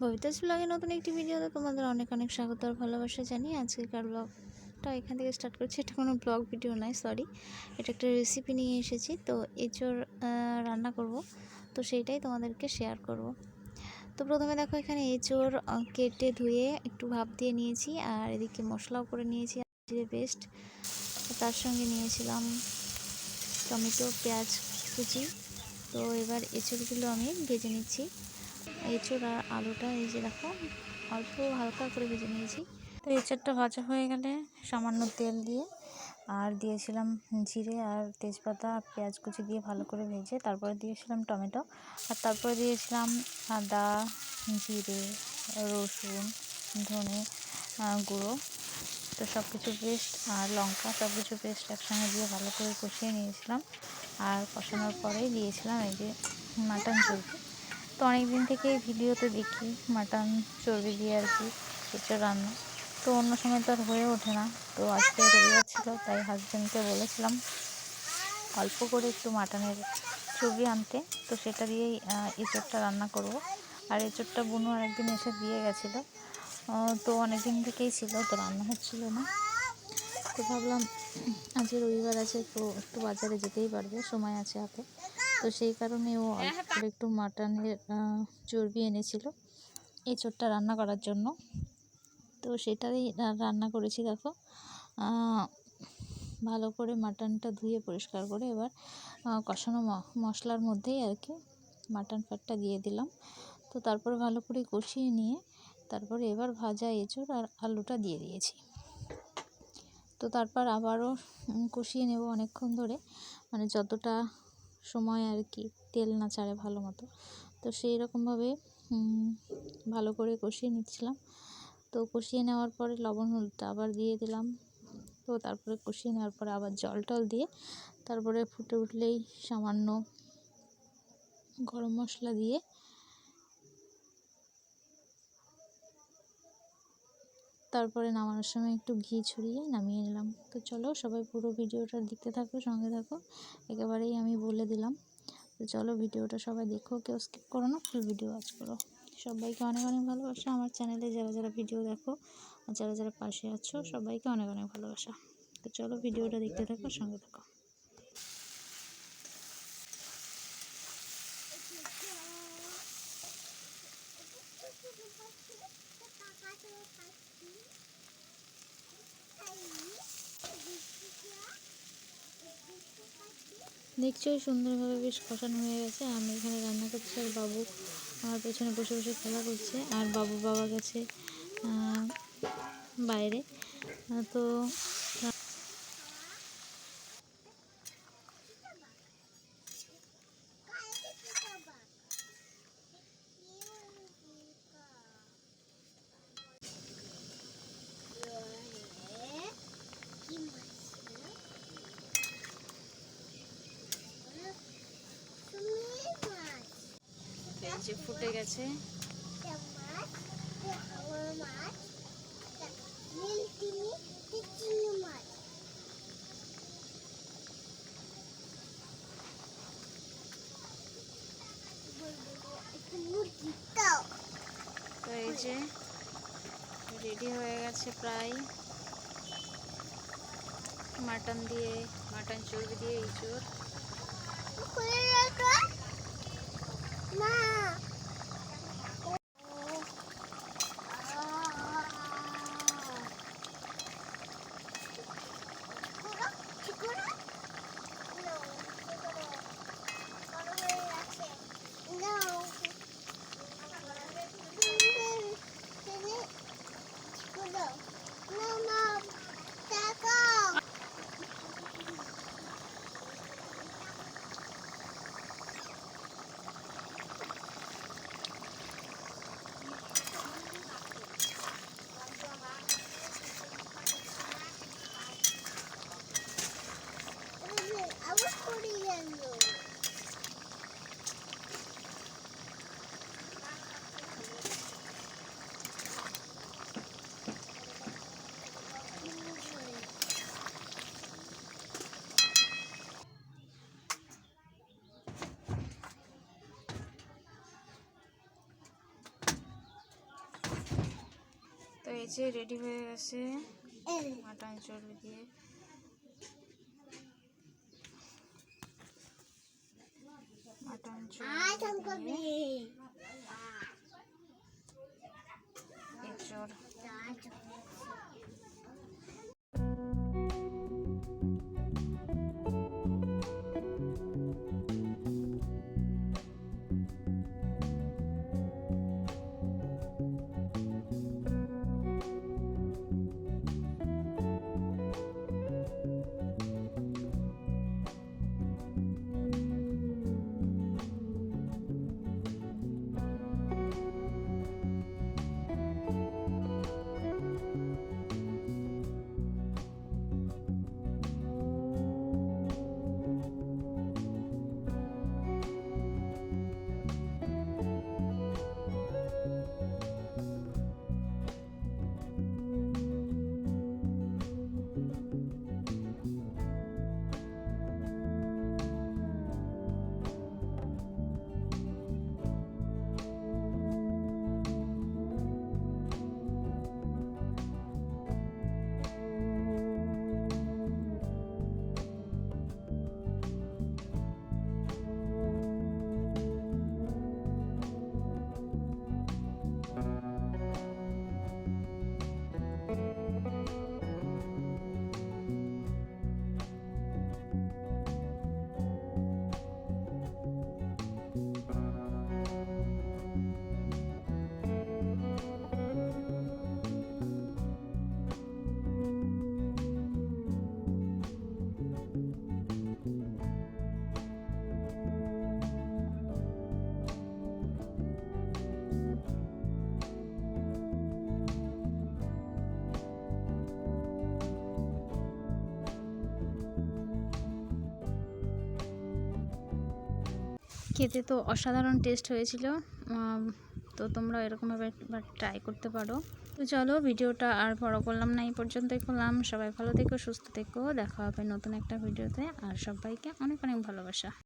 ববিতাস ব্লগে নতুন একটি ভিডিওতে তোমাদের অনেক অনেক স্বাগত আর ভালোবাসা জানিয়ে আজকের ব্লগটা এখান থেকে স্টার্ট করছি। এটা কোনো ব্লগ ভিডিও নয় সরি এটা একটা রেসিপি নিয়ে এসেছি তো এঁচোড় রান্না করব। তো সেইটাই তোমাদেরকে শেয়ার করব। তো প্রথমে দেখো এখানে আহ, কেটে ধুয়ে একটু ভাপ দিয়ে নিয়েছি আর এদিকে মশলাও করে নিয়েছি জিরে পেস্ট তার সঙ্গে নিয়েছিলাম টমেটো পেঁয়াজ কুচি। তো এবার এঁচোড়গুলো আমি ভেজে নিচ্ছি। এঁচোড় আর আলুটা, এই যে দেখো, অল্প হালকা করে ভেজে নিয়েছি। তো এঁচোড়টা ভাজা হয়ে গেলে সামান্য তেল দিয়ে, আর দিয়েছিলাম জিরে আর তেজপাতা আর পেঁয়াজ কুচি দিয়ে ভালো করে ভেজে, তারপরে দিয়েছিলাম টমেটো, আর তারপরে দিয়েছিলাম আদা, জিরে, রসুন, ধনে গুঁড়ো। তো সব কিছু পেস্ট আর লঙ্কা সব কিছু পেস্ট একসঙ্গে দিয়ে ভালো করে কষিয়ে নিয়েছিলাম। আর কষানোর পরেই দিয়েছিলাম এই যে মাটন চর্বি তো অনেক দিন থেকে ভিডিওতে দেখি মাটন চর্বি দিয়ে আর কি কিছু রান্না। তো অন্য সময় তো আর হয়ে ওঠে না। তো আজকে রবিবার ছিল, তাই হাজব্যান্ডকে বলেছিলাম অল্প করে একটু মাটনের চর্বি আনতে। তো সেটা দিয়েই এঁচোড়টা রান্না করব। আর এঁচোড়টা বুনু আরেকদিন এসে দিয়ে গেছিল। তো অনেক দিন থেকেই ছিল, তো রান্না হচ্ছিল না। তো ভাবলাম আজকে রবিবার আছে, তো একটু বাজারে যেতেই পারবে, সময় আছে হাতে। তো সেই কারণে ও একটু মাটনের চর্বি এনেছিল এঁচোড়টা রান্না করার জন্য। তো সেটাই রান্না করেছি, দেখো। ভালো করে মাটনটা ধুয়ে পরিষ্কার করে এবার কষানো মশলার মধ্যেই আর কি মাটন ফ্যাটটা দিয়ে দিলাম। তো তারপর ভালো করে কষিয়ে নিয়ে, তারপরে এবার ভাজা এঁচোড় আর আলুটা দিয়ে দিয়েছি। তো তারপর আবারও কষিয়ে নেব অনেকক্ষণ ধরে। মানে যতটা সময় আর কি, তেল না ছাড়ে ভালো মতো। তো সেই রকমভাবে ভালো করে কষিয়ে নিচ্ছিলাম। তো কষিয়ে নেওয়ার পরে লবণ, হলুদটা আবার দিয়ে দিলাম। তো তারপরে কষিয়ে নেওয়ার পরে আবার জল টল দিয়ে তারপরে ফুটে উঠলেই সামান্য গরম মশলা দিয়ে তারপরে নামানোর সময় একটু ঘি ছড়িয়ে নামিয়ে নিলাম। তো চলো সবাই পুরো ভিডিওটা দেখতে থাকো, সঙ্গে থাকো। একেবারেই আমি বলে দিলাম। তো চলো ভিডিওটা সবাই দেখো, কেউ স্কিপ করো না ফুল ভিডিও ওয়াচ করো। সবাইকে অনেক অনেক ভালোবাসা। আমার চ্যানেলে যারা যারা ভিডিও দেখো আর যারা যারা পাশে আছো, সবাইকে অনেক অনেক ভালোবাসা। তো চলো ভিডিওটা দেখতে থাকো, সঙ্গে থাকো। দেখছোই সুন্দরভাবে বেশ কষানো হয়ে গেছে। আমি এখানে রান্না করছি আর বাবু আমার পেছনে বসে বসে খেলা করছে আর বাবু বাবা গেছে বাইরে। তো যে ফুটে গেছে। এই যে রেডি হয়ে গেছে প্রায়। মাটন দিয়ে, মাটন চর্বি দিয়ে ইঁচড় হয়েছে রেডি হয়ে গেছে মাটন চর্বি দিয়ে। মাটন চর্বি খেতে তো অসাধারণ টেস্ট হয়েছিল তো তোমরা এরকমভাবে একবার ট্রাই করতে পারো। তো চলো ভিডিওটা আর বড় করলাম না, এই পর্যন্তই করলাম। সবাই ভালো থেকো, সুস্থ থেকো। দেখা হবে নতুন একটা ভিডিওতে। আর সবাইকে অনেক অনেক ভালোবাসা।